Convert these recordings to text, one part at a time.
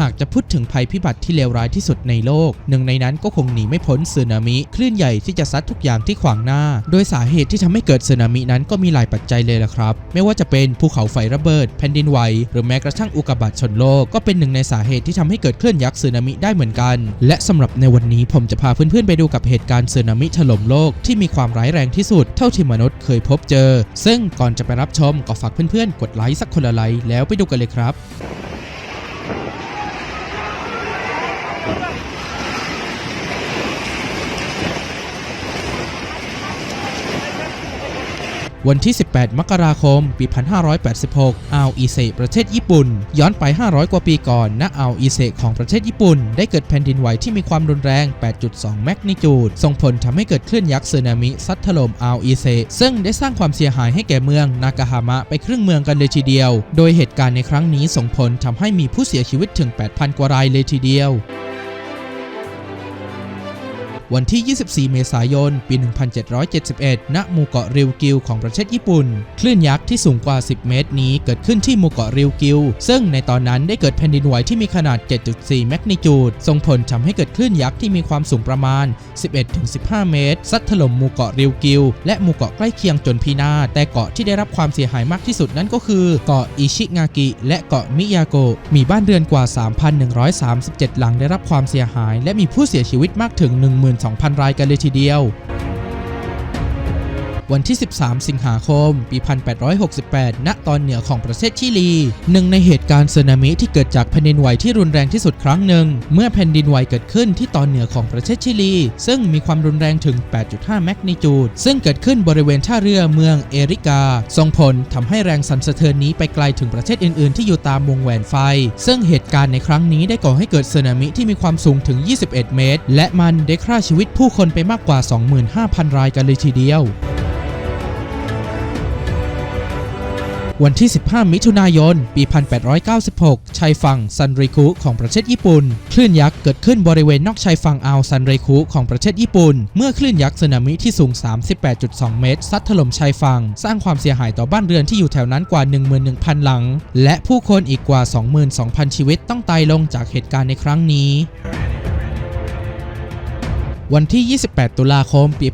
หากจะพูดถึงภัยพิบัติที่เลวร้ายที่สุดในโลก หนึ่งในนั้นก็คงหนีไม่พ้นสึนามิคลื่นใหญ่ที่จะซัดทุกอย่างที่ขวางหน้า โดยสาเหตุที่ทำให้เกิดสึนามินั้นก็มีหลายปัจจัยเลยล่ะครับ ไม่ว่าจะเป็นภูเขาไฟระเบิด แผ่นดินไหวหรือแม้กระทั่งอุกกาบาตชนโลกก็เป็นหนึ่งในสาเหตุที่ทำให้เกิดคลื่นยักษ์สึนามิได้เหมือนกัน และสำหรับในวันนี้ผมจะพาเพื่อนๆไปดูกับเหตุการณ์สึนามิถล่มโลกที่มีความร้ายแรงที่สุด เท่าที่มนุษย์เคยพบเจอ ซึ่งก่อนจะไปรับชมก็ฝากเพื่อนๆกดไลค์สักคนละไลค์แล้วไปดูกันเลยครับ วันที่ 18 มกราคม ปี 1586 อ่าวอิเซประเทศญี่ปุ่น ย้อนไป 500 กว่าปีก่อน ณ อ่าวอิเซของประเทศญี่ปุ่น ได้เกิดแผ่นดินไหวที่มีความรุนแรง 8.2 แมกนิจูด ส่งผลทำให้เกิดคลื่นยักษ์สึนามิซัดถล่มอ่าวอิเซ ซึ่งได้สร้างความเสียหายให้แก่เมืองนากาฮามะไปครึ่งเมืองกันเลยทีเดียว โดยเหตุการณ์ในครั้งนี้ส่งผลทำให้มีผู้เสียชีวิตถึง 8,000 กว่ารายเลยทีเดียว วันที่ 24 เมษายน ปี 1771 ณ หมู่เกาะริวกิวของประเทศญี่ปุ่น คลื่นยักษ์ที่สูงกว่า 10 เมตรนี้เกิดขึ้นที่หมู่เกาะริวกิว ซึ่งในตอนนั้นได้เกิดแผ่นดินไหวที่มีขนาด 7.4 แมกนิจูด ส่งผลทำให้เกิดคลื่นยักษ์ที่มีความสูงประมาณ 11-15 เมตร ซัดถล่มหมู่เกาะริวกิว และหมู่เกาะใกล้เคียงจนพินาศ แต่เกาะที่ได้รับความเสียหายมากที่สุดนั่นก็คือเกาะอิชิงากิ และเกาะมิยาโกะ มีบ้านเรือนกว่า 3,137 หลังได้รับความเสียหาย และมีผู้เสียชีวิตมากถึง1 0 0 0 2,000 รายกันเลยทีเดียว วันที่ 13 สิงหาคม ปี 1868 ณ ตอนเหนือของประเทศชิลี หนึ่งในเหตุการณ์สึนามิที่เกิดจากแผ่นดินไหวที่รุนแรงที่สุดครั้งหนึ่ง เมื่อแผ่นดินไหวเกิดขึ้นที่ตอนเหนือของประเทศชิลี ซึ่งมีความรุนแรงถึง 8.5 แมกนิจูด ซึ่งเกิดขึ้นบริเวณท่าเรือเมืองเอริกา ส่งผลทำให้แรงสั่นสะเทือนนี้ไปไกลถึงประเทศอื่น ๆ ที่อยู่ตามวงแหวนไฟ ซึ่งเหตุการณ์ในครั้งนี้ได้ก่อให้เกิดสึนามิที่มีความสูงถึง 21 เมตร และมันได้ฆ่าชีวิตผู้คนไปมากกว่า 25,000 รายกันเลยทีเดียว วันที่ 15 มิถุนายน ปี 1896 ชายฝั่งซันริคุของประเทศญี่ปุ่น คลื่นยักษ์เกิดขึ้นบริเวณนอกชายฝั่งอ่าวซันริคุของประเทศญี่ปุ่น เมื่อคลื่นยักษ์สึนามิที่สูง 38.2 เมตร ซัดถล่มชายฝั่ง สร้างความเสียหายต่อบ้านเรือนที่อยู่แถวนั้นกว่า 11,000 หลัง และผู้คนอีกกว่า 22,000 ชีวิตต้องตายลงจากเหตุการณ์ในครั้งนี้ วันที่ 28 ตุลาคม ปี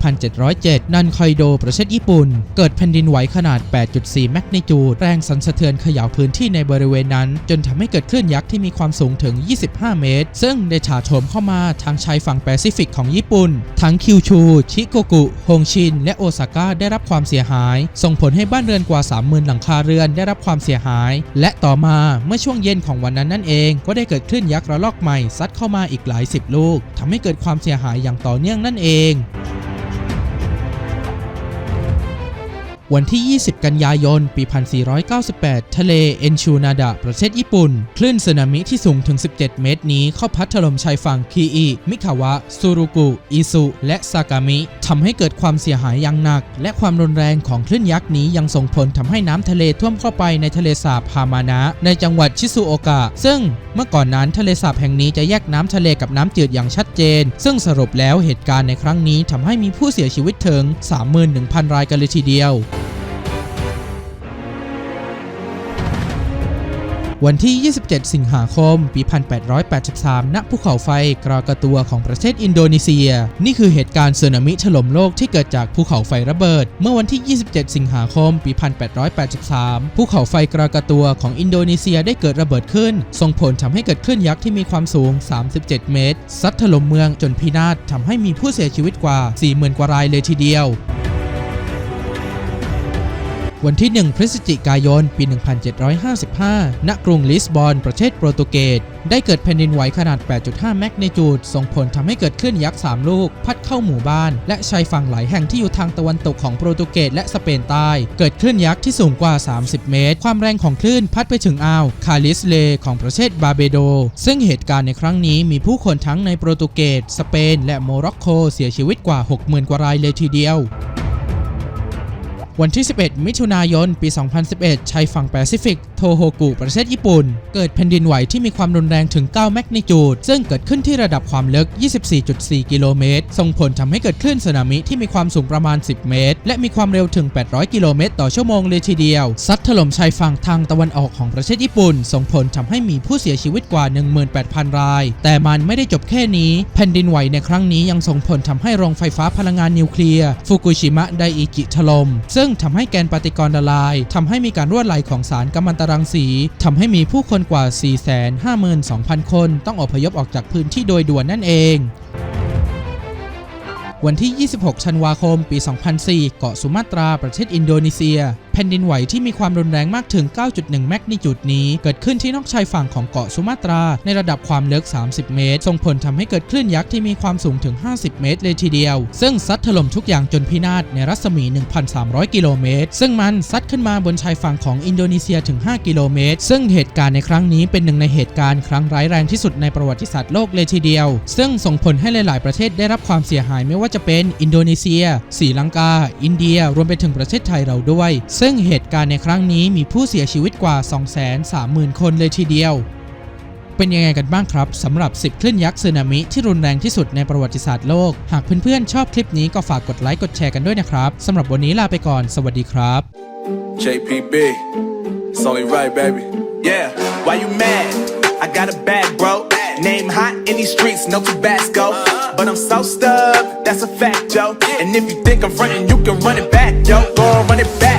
1707 นันคอยโด ประเทศญี่ปุ่น เกิดแผ่นดินไหวขนาด 8.4 แมกนิจูด แรงสั่นสะเทือนเขย่าพื้นที่ในบริเวณนั้น จนทำให้เกิดคลื่นยักษ์ที่มีความสูงถึง 25 เมตร ซึ่งได้ถาโถมเข้ามาทางชายฝั่งแปซิฟิกของญี่ปุ่น ทั้งคิวชู ชิโกกุฮงชิน และโอซาก้าได้รับความเสียหาย ส่งผลให้บ้านเรือนกว่า 30,000 หลังคาเรือนได้รับความเสียหาย และต่อมาเมื่อช่วงเย็นของวันนั้นนั่นเอง ก็ได้เกิดคลื่นยักษ์ระลอกใหม่ซัดเข้ามาอีกหลายสิบลูกทำให้เกิดความเสียหายอย่างต่อเนื่องนั่นเอง วันที่ 20 กันยายน ปี 1498 ทะเลเอนชูนาดะ ประเทศญี่ปุ่น คลื่นสึนามิที่สูงถึง 17 เมตรนี้ เข้าพัดถล่มชายฝั่งคีอิ มิคาวะ ซูรุกุ อิซุ และซากามิทำให้เกิดความเสียหายอย่างหนัก และความรุนแรงของคลื่นยักษ์นี้ยังส่งผลทำให้น้ำทะเลท่วมเข้าไปในทะเลสาบฮามานะ ในจังหวัดชิซูโอกะ ซึ่งเมื่อก่อนนั้นทะเลสาบแห่งนี้จะแยกน้ำทะเลกับน้ำจืดอย่างชัดเจน ซึ่งสรุปแล้วเหตุการณ์ในครั้งนี้ทำให้มีผู้เสียชีวิตถึง 31,000 รายกันเลยทีเดียว วันที่ 27 สิงหาคม ปี 1883 ณ ภูเขาไฟกรากาตัวของประเทศอินโดนีเซีย นี่คือเหตุการณ์สึนามิถล่มโลกที่เกิดจากภูเขาไฟระเบิด เมื่อวันที่ 27 สิงหาคม ปี 1883 ภูเขาไฟกรากาตัวของอินโดนีเซียได้เกิดระเบิดขึ้น ส่งผลทำให้เกิดคลื่นยักษ์ที่มีความสูง 37 เมตร ซัดถล่มเมืองจนพินาศทำให้มีผู้เสียชีวิตกว่า 40,000 กว่ารายเลยทีเดียว วันที่ 1 พฤศจิกายน ปี 1755 ณ กรุงลิสบอน ประเทศโปรตุเกส ได้เกิดแผ่นดินไหวขนาด 8.5 แมกนิจูด ส่งผลทำให้เกิดคลื่นยักษ์ 3 ลูก พัดเข้าหมู่บ้าน และชายฝั่งหลายแห่งที่อยู่ทางตะวันตกของโปรตุเกสและสเปนใต้ เกิดคลื่นยักษ์ที่สูงกว่า 30 เมตร ความแรงของคลื่นพัดไปถึงอ่าว คาลิสเลของประเทศบาเบโด ซึ่งเหตุการณ์ในครั้งนี้มีผู้คนทั้งในโปรตุเกส สเปน และโมร็อกโกเสียชีวิตกว่า 60,000 กว่ารายเลยทีเดียว วันที่ 11 มิถุนายน ปี 2011 ชายฝั่งแปซิฟิก โทโฮกุ ประเทศญี่ปุ่น เกิดแผ่นดินไหวที่มีความรุนแรงถึง 9 แมกนิจูด ซึ่งเกิดขึ้นที่ระดับความลึก 24.4 กิโลเมตร ส่งผลทำให้เกิดคลื่นสึนามิที่มีความสูงประมาณ 10 เมตร และมีความเร็วถึง 800 กิโลเมตร ต่อชั่วโมงเลยทีเดียว ซัดถล่มชายฝั่งทางตะวันออกของประเทศญี่ปุ่น ส่งผลทำให้มีผู้เสียชีวิตกว่า 18,000 ราย แต่มันไม่ได้จบแค่นี้ แผ่นดินไหวในครั้งนี้ยังส่งผลทำให้โรงไฟฟ้าพลังงานนิวเคลียร์ ฟุกุชิมะไดอิกิถล่มซึ่งทำให้แกนปฏิกรณ์ละลายทำให้มีการรั่วไหลของสารกัมมันตรังสีทำให้มีผู้คนกว่า 452,000 คน ต้องอพยพออกจากพื้นที่โดยด่วนนั่นเองวันที่ 26 ธันวาคม ปี 2004 เกาะสุมาตรา ประเทศอินโดนีเซีย แผ่นดินไหวที่มีความรุนแรงมากถึง 9.1 แมกนิจูดนี้ เกิดขึ้นที่นอกชายฝั่งของเกาะสุมาตรา ในระดับความลึก 30 เมตร ส่งผลทำให้เกิดคลื่นยักษ์ที่มีความสูงถึง 50 เมตร เลยทีเดียว ซึ่งซัดถล่มทุกอย่างจนพินาศในรัศมี 1,300 กิโลเมตร ซึ่งมันซัดขึ้นมาบนชายฝั่งของอินโดนีเซียถึง 5 กิโลเมตร ซึ่งเหตุการณ์ในครั้งนี้เป็นหนึ่งในเหตุการณ์ครั้งร้ายแรงที่สุดในประวัติศาสตร์โลกเลยทีเดียว ซึ่งส่งผลให้หลาย ๆ ประเทศได้รับความเสียหายไม่ว่าจะเป็นอินโดนีเซียศรีลังกา อินเดีย รวมไปถึงประเทศไทยเราด้วยซึ่งซึ่งเหตุการณ์ในครั้งนี้มีผู้เสียชีวิตกว่า 230,000 คนเลยทีเดียว เป็นยังไงกันบ้างครับสำหรับ 10 คลื่นยักษ์สึนามิที่รุนแรงที่สุดในประวัติศาสตร์โลก หากเพื่อนๆชอบคลิปนี้ก็ฝากกดไลค์กดแชร์กันด้วยนะครับสำหรับวันนี้ลาไปก่อน สวัสดีครับ JPB it's only right baby yeah why you mad I got a bad bro name hot in these streets no Tabasco But I'm so stubbed, that's a fact, yo. And if you think I'm running, you can run it back, yo. Go run it back.